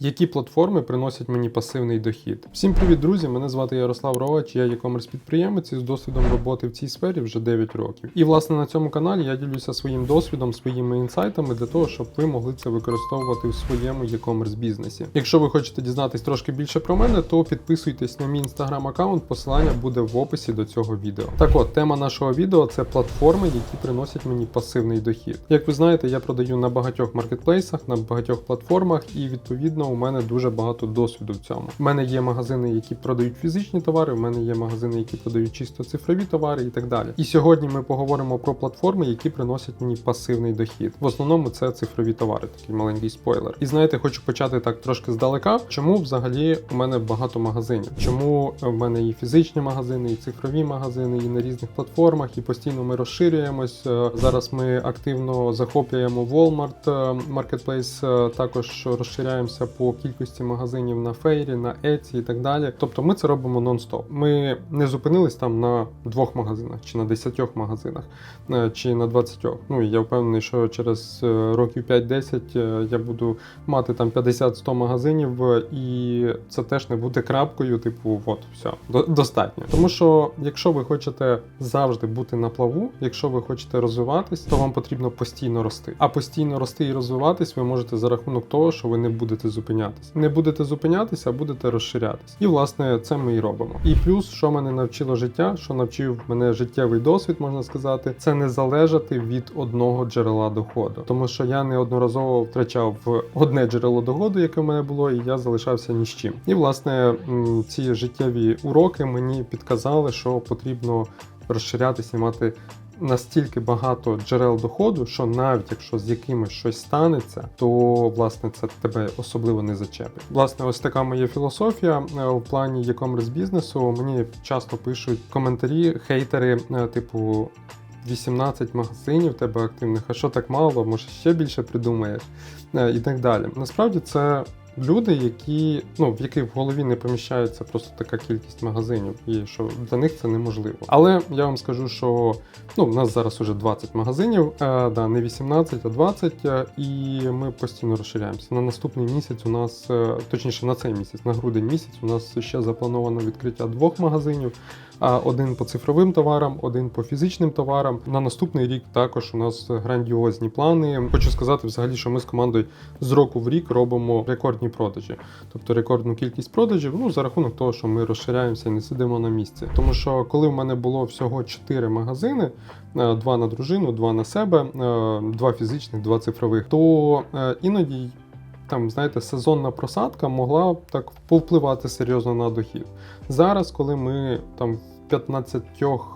Які платформи приносять мені пасивний дохід? Всім привіт, друзі! Мене звати Ярослав Ровач, я e-commerce підприємець із досвідом роботи в цій сфері вже 9 років. І власне на цьому каналі я ділюся своїм досвідом, своїми інсайтами для того, щоб ви могли це використовувати в своєму e-commerce бізнесі. Якщо ви хочете дізнатись трошки більше про мене, то підписуйтесь на мій інстаграм аккаунт. Посилання буде в описі до цього відео. Так от, тема нашого відео це платформи, які приносять мені пасивний дохід. Як ви знаєте, я продаю на багатьох маркетплейсах, на багатьох платформах, і відповідно у мене дуже багато досвіду в цьому. У мене є магазини, які продають фізичні товари, у мене є магазини, які продають чисто цифрові товари і так далі. І сьогодні ми поговоримо про платформи, які приносять мені пасивний дохід. В основному це цифрові товари, такий маленький спойлер. І знаєте, хочу почати так трошки здалека. Чому взагалі у мене багато магазинів? Чому в мене і фізичні магазини, і цифрові магазини, і на різних платформах, і постійно ми розширюємось. Е, Зараз ми активно захоплюємо Walmart е, Marketplace, е, також розширяємося по кількості магазинів на фейрі, на Etsy і так далі. Тобто ми це робимо нон-стоп. Ми не зупинились там на двох магазинах, чи на десятьох магазинах, е, чи на двадцятьох. Ну я впевнений, що через е, років 5-10 е, я буду мати там 50-100 магазинів, і це теж не буде крапкою, типу, от, все, достатньо. Тому що якщо ви хочете завжди бути на плаву, якщо ви хочете розвиватись, то вам потрібно постійно рости. А постійно рости і розвиватись ви можете за рахунок того, що ви не будете зупинятись. Не будете зупинятися, а будете розширятись. І власне це ми і робимо. І плюс, що мене навчило життя, що навчив мене життєвий досвід, можна сказати, це не залежати від одного джерела доходу. Тому що я неодноразово втрачав одне джерело доходу, яке в мене було, і я залишався ні з чим. І власне ці життєві уроки мені підказали, що потрібно розширятися мати настільки багато джерел доходу, що навіть якщо з якимось щось станеться, то власне це тебе особливо не зачепить. Власне, ось така моя філософія Е, в плані e-commerce бізнесу. Мені часто пишуть коментарі, хейтери, е, типу. 18 магазинів тебе активних, а що так мало, може ще більше придумаєш Е, і так далі. Насправді це люди, які ну в яких в голові не поміщається просто така кількість магазинів, і що для них це неможливо. Але я вам скажу, що ну в нас зараз уже 20 магазинів, е, да, не 18, а 20, е, і ми постійно розширяємося. На наступний місяць у нас, е, точніше на цей місяць, на грудень місяць, у нас ще заплановано відкриття двох магазинів. Один по цифровим товарам, один по фізичним товарам. На наступний рік також у нас грандіозні плани. Хочу сказати, взагалі, що ми з командою з року в рік робимо рекордні продажі, тобто рекордну кількість продажів. Ну за рахунок того, що ми розширяємося і не сидимо на місці. Тому що коли в мене було всього 4 магазини, е, два на дружину, два на себе, е, два фізичних, два цифрових, то е, іноді. Там, знаєте, сезонна просадка могла так повпливати серйозно на дохід. Зараз, коли ми там в 15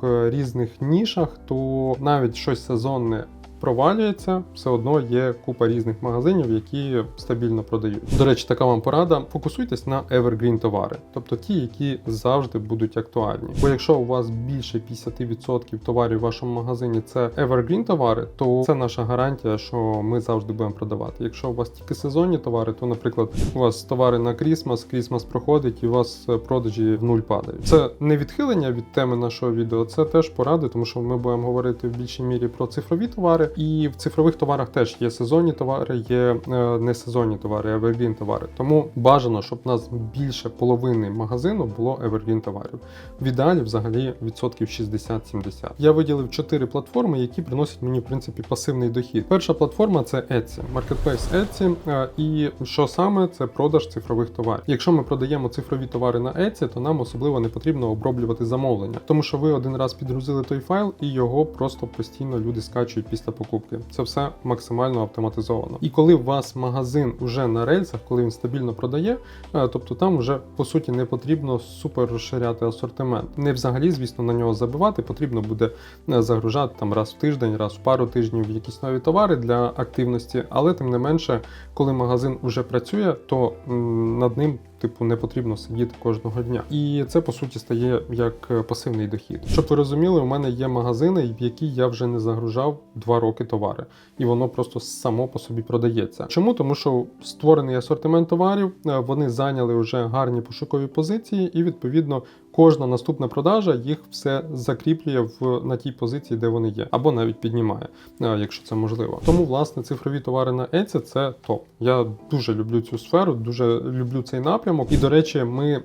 е, різних нішах, то навіть щось сезонне провалюється, все одно є купа різних магазинів, які стабільно продають. До речі, така вам порада: фокусуйтесь на evergreen товари, тобто ті, які завжди будуть актуальні. Бо якщо у вас більше 50% товарів в вашому магазині це evergreen товари, то це наша гарантія, що ми завжди будемо продавати. Якщо у вас тільки сезонні товари, то, наприклад, у вас товари на Крісмас, Крісмас проходить і у вас продажі в нуль падають. Це не відхилення від теми нашого відео, це теж поради, тому що ми будемо говорити в більшій мірі про цифрові товари. І в цифрових товарах теж є сезонні товари, є е, не сезонні товари, evergreen товари. Тому бажано, щоб у нас більше половини магазину було evergreen товарів. В ідеалі взагалі відсотків 60-70. Я виділив чотири платформи, які приносять мені в принципі пасивний дохід. Перша платформа це Etsy, Marketplace Etsy. е, І що саме це продаж цифрових товарів. Якщо ми продаємо цифрові товари на Etsy, то нам особливо не потрібно оброблювати замовлення, тому що ви один раз підгрузили той файл, і його просто постійно люди скачують після покупки. Це все максимально автоматизовано. І коли у вас магазин уже на рельсах, коли він стабільно продає, е, тобто там вже по суті не потрібно супер розширяти асортимент. Не взагалі, звісно, на нього забивати, потрібно буде е, загружати там раз в тиждень, раз в пару тижнів якісь нові товари для активності, але тим не менше, коли магазин уже працює, то над ним. Типу, не потрібно сидіти кожного дня, і це по суті стає як е, пасивний дохід. Щоб ви розуміли, у мене є магазини, в які я вже не загружав два роки товари, і воно просто само по собі продається. Чому? Тому що створений асортимент товарів, е, вони зайняли вже гарні пошукові позиції, і відповідно кожна наступна продажа їх все закріплює в на тій позиції, де вони є, або навіть піднімає, е, якщо це можливо. Тому власне цифрові товари на Etsy – це топ. Я дуже люблю цю сферу, дуже люблю цей напрямок. І до речі, ми е,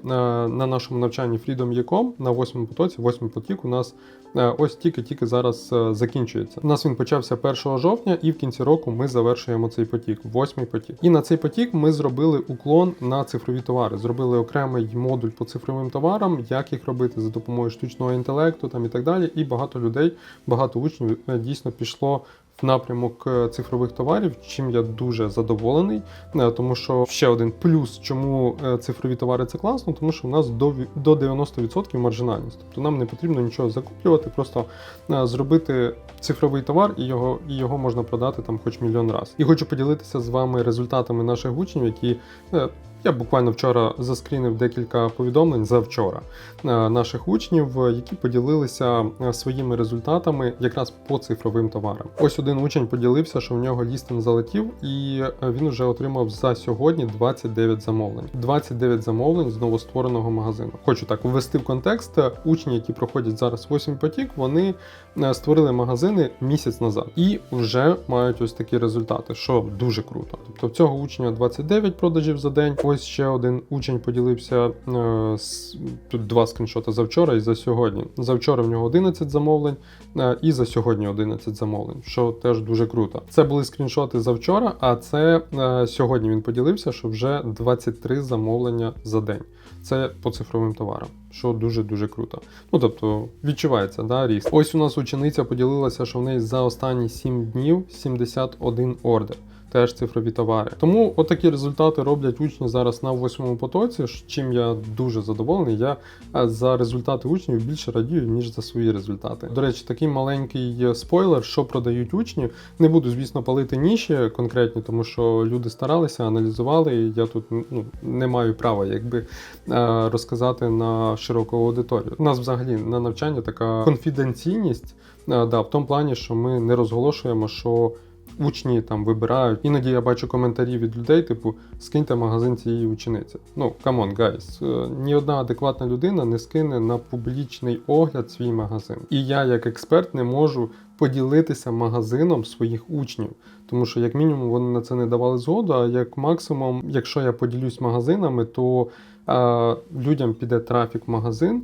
на нашому навчанні Freedom.com на восьмому потоці, восьмий потік у нас ось тільки-тільки зараз е, закінчується. У нас він почався 1 жовтня, і в кінці року ми завершуємо цей потік, восьмий потік. І на цей потік ми зробили уклон на цифрові товари. Зробили окремий модуль по цифровим товарам, як їх робити за допомогою штучного інтелекту там і так далі. І багато людей, багато учнів е, дійсно пішло. В напрямок е, цифрових товарів, чим я дуже задоволений, е, тому що ще один плюс, чому е, цифрові товари це класно, тому що у нас до 90% маржинальність. Тобто нам не потрібно нічого закуплювати, просто зробити цифровий товар і його, і його можна продати там хоч мільйон раз. І хочу поділитися з вами результатами наших учнів, які я буквально вчора заскрінив декілька повідомлень за вчора е, наших учнів, е, які поділилися е, своїми результатами якраз по цифровим товарам. Ось один учень поділився, що в нього лістинг залетів, і він вже отримав за сьогодні 29 замовлень. 29 замовлень з новоствореного магазину. Хочу так ввести в контекст. Учні, які проходять зараз 8 потік, вони створили магазини місяць назад і вже мають ось такі результати, що дуже круто. Тобто в цього учня 29 продажів за день. Ось ще один учень поділився е, тут два скріншоти за вчора і за сьогодні. За вчора в нього 11 замовлень, е, і за сьогодні 11 замовлень, що теж дуже круто. Це були скріншоти за вчора, а це е, сьогодні він поділився, що вже 23 замовлення за день. Це по цифровим товарам, що дуже дуже круто. Ну тобто відчувається да, ріст. Ось у нас учениця поділилася, що в неї за останні 7 днів 71 ордер. Теж цифрові товари. Тому отакі результати роблять учні зараз на восьмому потоці, чим я дуже задоволений. Я е, за результати учнів більше радію, ніж за свої результати. До речі, такий маленький е, спойлер, що продають учні. Не буду, звісно, палити ніші конкретні, тому що люди старалися, аналізували. і Я тут ну, не маю права якби е, розказати на широку аудиторію. У нас взагалі на навчання така конфіденційність, да, в тому плані, що ми не розголошуємо, що. Учні там вибирають. Іноді я бачу коментарі від людей, типу, скиньте магазин цієї учениці. Ну, камон, гайс. е, Ні одна адекватна людина не скине на публічний огляд свій магазин. І я, як експерт, не можу поділитися магазином своїх учнів. Тому що, як мінімум, вони на це не давали згоду, а як максимум, якщо я поділюсь магазинами, то е, людям піде трафік в магазин,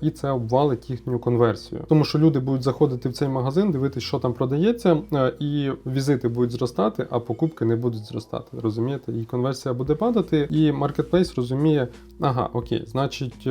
і це обвалить їхню конверсію. Тому що люди будуть заходити в цей магазин, дивитися, що там продається, е, і візити будуть зростати, а покупки не будуть зростати. Розумієте? І конверсія буде падати, і маркетплейс розуміє, ага, окей, значить.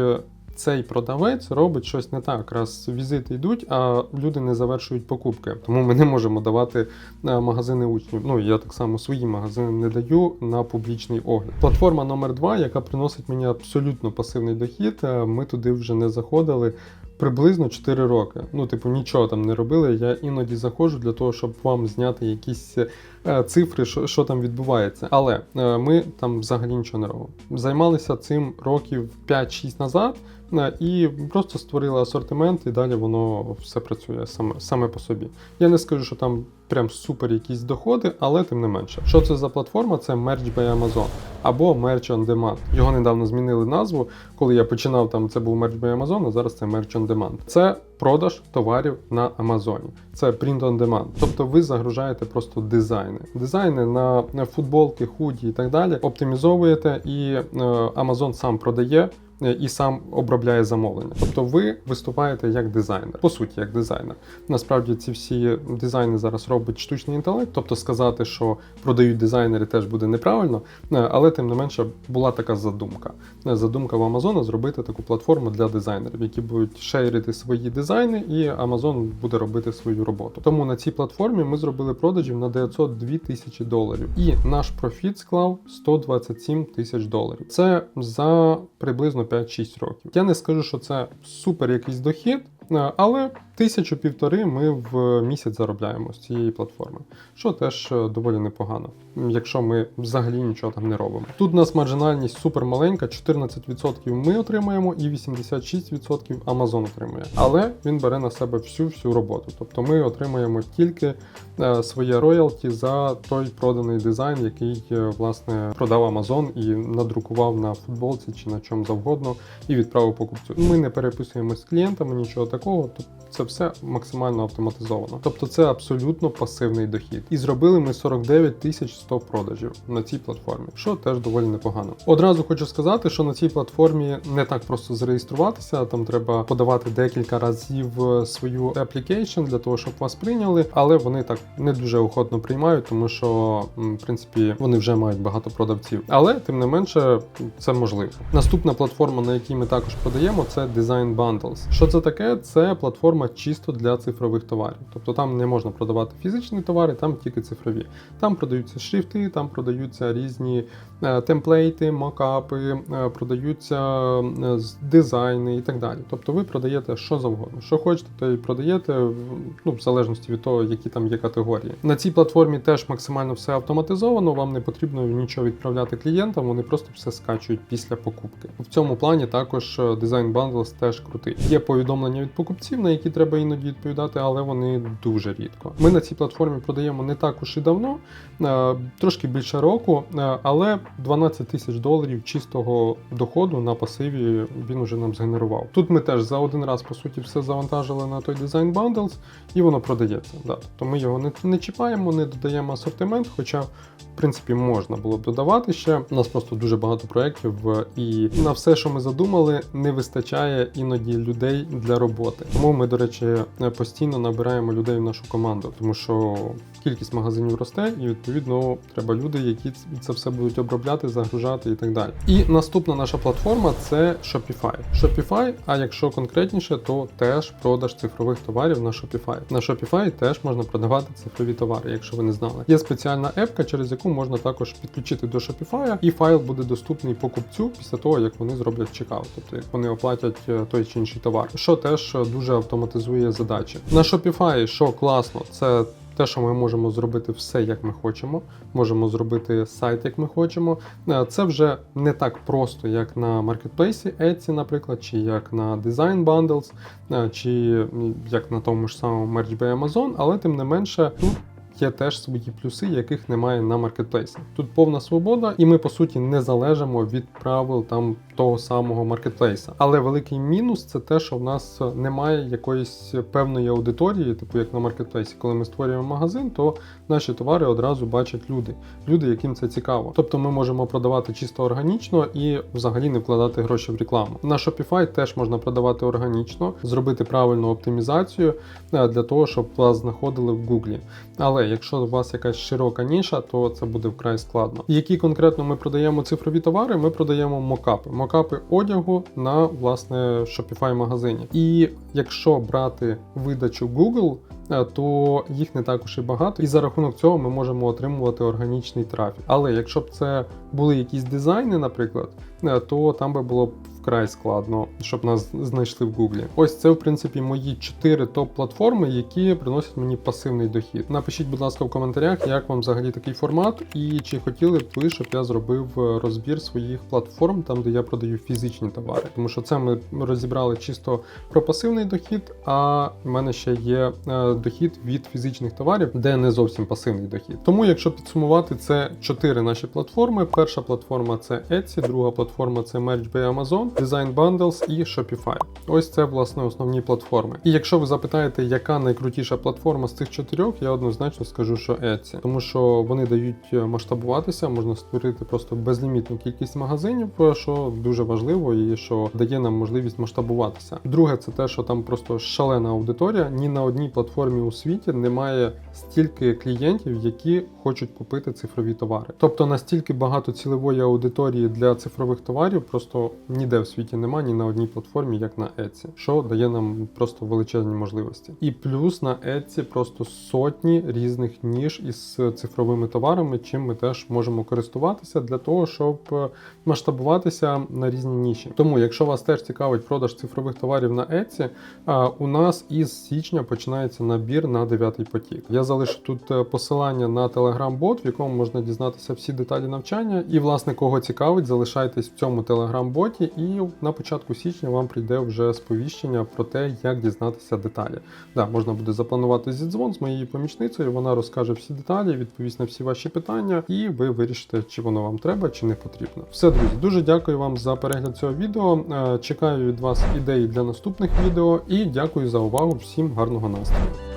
Цей продавець робить щось не так, раз візити йдуть, а люди не завершують покупки. Тому ми не можемо давати е, магазини учнів. Ну я так само свої магазини не даю на публічний огляд. Платформа номер 2 яка приносить мені абсолютно пасивний дохід. е, Ми туди вже не заходили. Приблизно 4 роки. Ну, типу, нічого там не робили. Я іноді заходжу для того, щоб вам зняти якісь е, цифри, що, що там відбувається. Але е, ми там взагалі нічого не робимо. Займалися цим років 5-6 назад. е, І просто створили асортимент, і далі воно все працює саме, саме по собі. Я не скажу, що там прям супер якісь доходи, але тим не менше. Що це за платформа? Це Merch by Amazon або Merch on Demand. Його недавно змінили назву. Коли я починав, там це був Merch by Amazon, а зараз це Merch on Demand. Це продаж товарів на Амазоні. Це Print on Demand. Тобто ви загружаєте просто дизайни. Дизайни на футболки, худі і так далі. Оптимізовуєте, і е, Amazon сам продає. Е, І сам обробляє замовлення. Тобто ви виступаєте як дизайнер, по суті, як дизайнер. Насправді ці всі дизайни зараз робить штучний інтелект, тобто сказати, що продають дизайнери, теж буде неправильно, е, але тим не менше була така задумка. Е, Задумка в Амазона зробити таку платформу для дизайнерів, які будуть шерити свої дизайни, і Amazon буде робити свою роботу. Тому на цій платформі ми зробили продажів на 902 тисячі доларів, і наш профіт склав 127 тисяч доларів. Це за приблизно 5-6 років. Я не скажу, що це супер якийсь дохід. Е, Але тисячу півтори ми в місяць заробляємо з цієї платформи, що теж е, доволі непогано, якщо ми взагалі нічого там не робимо. Тут у нас маржинальність супер маленька, 14% ми отримуємо і 86% Amazon отримує. Але він бере на себе всю всю роботу. Тобто ми отримуємо тільки е, своє роялті за той проданий дизайн, який е, власне продав Amazon і надрукував на футболці чи на чому завгодно і відправив покупцю. Ми не переписуємо з клієнтами нічого такого. Тобто це все максимально автоматизовано. Тобто це абсолютно пасивний дохід. І зробили ми 49 тисяч 100 продажів на цій платформі, що теж доволі непогано. Одразу хочу сказати, що на цій платформі не так просто зареєструватися. Там треба подавати декілька разів е, свою application для того, щоб вас прийняли, але вони так не дуже охотно приймають, тому що в принципі вони вже мають багато продавців. Але тим не менше це можливо. Наступна платформа, на якій ми також подаємо, це Design Bundles. Що це таке? Це платформа чисто для цифрових товарів. Тобто там не можна продавати фізичні товари, там тільки цифрові. Там продаються шрифти, там продаються різні е, темплейти, мокапи, е, продаються е, дизайни і так далі. Тобто ви продаєте що завгодно. Що хочете, то і продаєте, ну, в залежності від того, які там є категорії. На цій платформі теж максимально все автоматизовано, вам не потрібно нічого відправляти клієнтам, вони просто все скачують після покупки. В цьому плані також Design Bundles теж крутий. Є повідомлення від покупців, на які треба іноді відповідати, але вони дуже рідко. Ми на цій платформі продаємо не так уж і давно, е, трошки більше року, е, але 12 тисяч доларів чистого доходу на пасиві він уже нам згенерував. Тут ми теж за один раз по суті все завантажили на той Design Bundles і воно продається. Да. Тобто ми його не, не чіпаємо, не додаємо асортимент, хоча в принципі можна було б додавати ще. У нас просто дуже багато проєктів, і на все, що ми задумали, не вистачає іноді людей для роботи. Тому ми, до речі, е, постійно набираємо людей в нашу команду, тому що кількість магазинів росте, і відповідно треба люди, які це все будуть обробляти, загружати і так далі. І наступна наша платформа це Shopify. Shopify, а якщо конкретніше, то теж продаж цифрових товарів на Shopify. На Shopify теж можна продавати цифрові товари, якщо ви не знали. Є спеціальна епка, через яку можна також підключити до Shopify, і файл буде доступний покупцю після того, як вони зроблять чекаут, тобто як вони оплатять е, той чи інший товар, що теж е, дуже автоматизує задачі. На Shopify, що класно, це те, що ми можемо зробити все, як ми хочемо, можемо зробити сайт, як ми хочемо. Е, Це вже не так просто, як на маркетплейсі Etsy, наприклад, чи як на Design Bundles, е, чи як на тому ж самому MerchBay Amazon, але тим не менше тут. Є теж свої плюси, яких немає на маркетплейсі. Тут повна свобода, і ми по суті не залежимо від правил там того самого маркетплейса. Але великий мінус це те, що в нас немає якоїсь певної аудиторії, типу як на маркетплейсі. Коли ми створюємо магазин, то наші товари одразу бачать люди, люди, яким це цікаво. Тобто ми можемо продавати чисто органічно і взагалі не вкладати гроші в рекламу. На Shopify теж можна продавати органічно, зробити правильну оптимізацію е, для того, щоб вас знаходили в Гуглі. Але якщо у вас якась широка ніша, то це буде вкрай складно. Які конкретно ми продаємо цифрові товари? Ми продаємо мокапи. Мокапи одягу на власне Shopify магазині. І якщо брати видачу Google. е, То їх не так уж і багато, і за рахунок цього ми можемо отримувати органічний трафік. Але якщо б це були якісь дизайни, наприклад, то там би було вкрай складно, щоб нас знайшли в Гуглі. Ось це, в принципі, мої чотири топ-платформи, які приносять мені пасивний дохід. Напишіть, будь ласка, в коментарях, як вам взагалі такий формат, і чи хотіли б ви, щоб я зробив е, розбір своїх платформ, там де я продаю фізичні товари. Тому що це ми розібрали чисто про пасивний дохід, а в мене ще є е, дохід від фізичних товарів, де не зовсім пасивний дохід. Тому, якщо підсумувати, це чотири наші платформи. Перша платформа це Etsy, друга платформа це MerchBay Amazon, Design Bundles і Shopify. Ось це власне основні платформи. І якщо ви запитаєте, яка найкрутіша платформа з цих чотирьох, я однозначно скажу, що Etsy. тому що вони дають е, масштабуватися, можна створити просто безлімітну кількість магазинів, е, що дуже важливо і що дає нам можливість масштабуватися. Друге, це те, що там просто шалена аудиторія. Ні на одній платформі у світі немає стільки клієнтів, які хочуть купити цифрові товари. Тобто настільки багато цільової аудиторії для цифрових товарів просто ніде в світі немає ні на одній платформі, як на Etsy, що дає нам просто величезні можливості. І плюс на Etsy просто сотні різних ніж із цифровими товарами, чим ми теж можемо користуватися для того, щоб е, масштабуватися на різні ніші. Тому, якщо вас теж цікавить продаж цифрових товарів на Etsy, а, у нас із січня починається набір на дев'ятий потік. Я залишу тут е, посилання на телеграм-бот, в якому можна дізнатися всі деталі навчання. І, власне, кого цікавить, залишайтесь в цьому телеграм-боті, і на початку січня вам прийде вже сповіщення про те, як дізнатися деталі. Да, можна буде запланувати зідзвон з моєю помічницею. Вона розкаже всі деталі, відповість на всі ваші питання, і ви вирішите, чи воно вам треба, чи не потрібно. Все, друзі, дуже дякую вам за перегляд цього відео. Е, Чекаю від вас ідеї для наступних відео і дякую за увагу. Всім гарного настрою.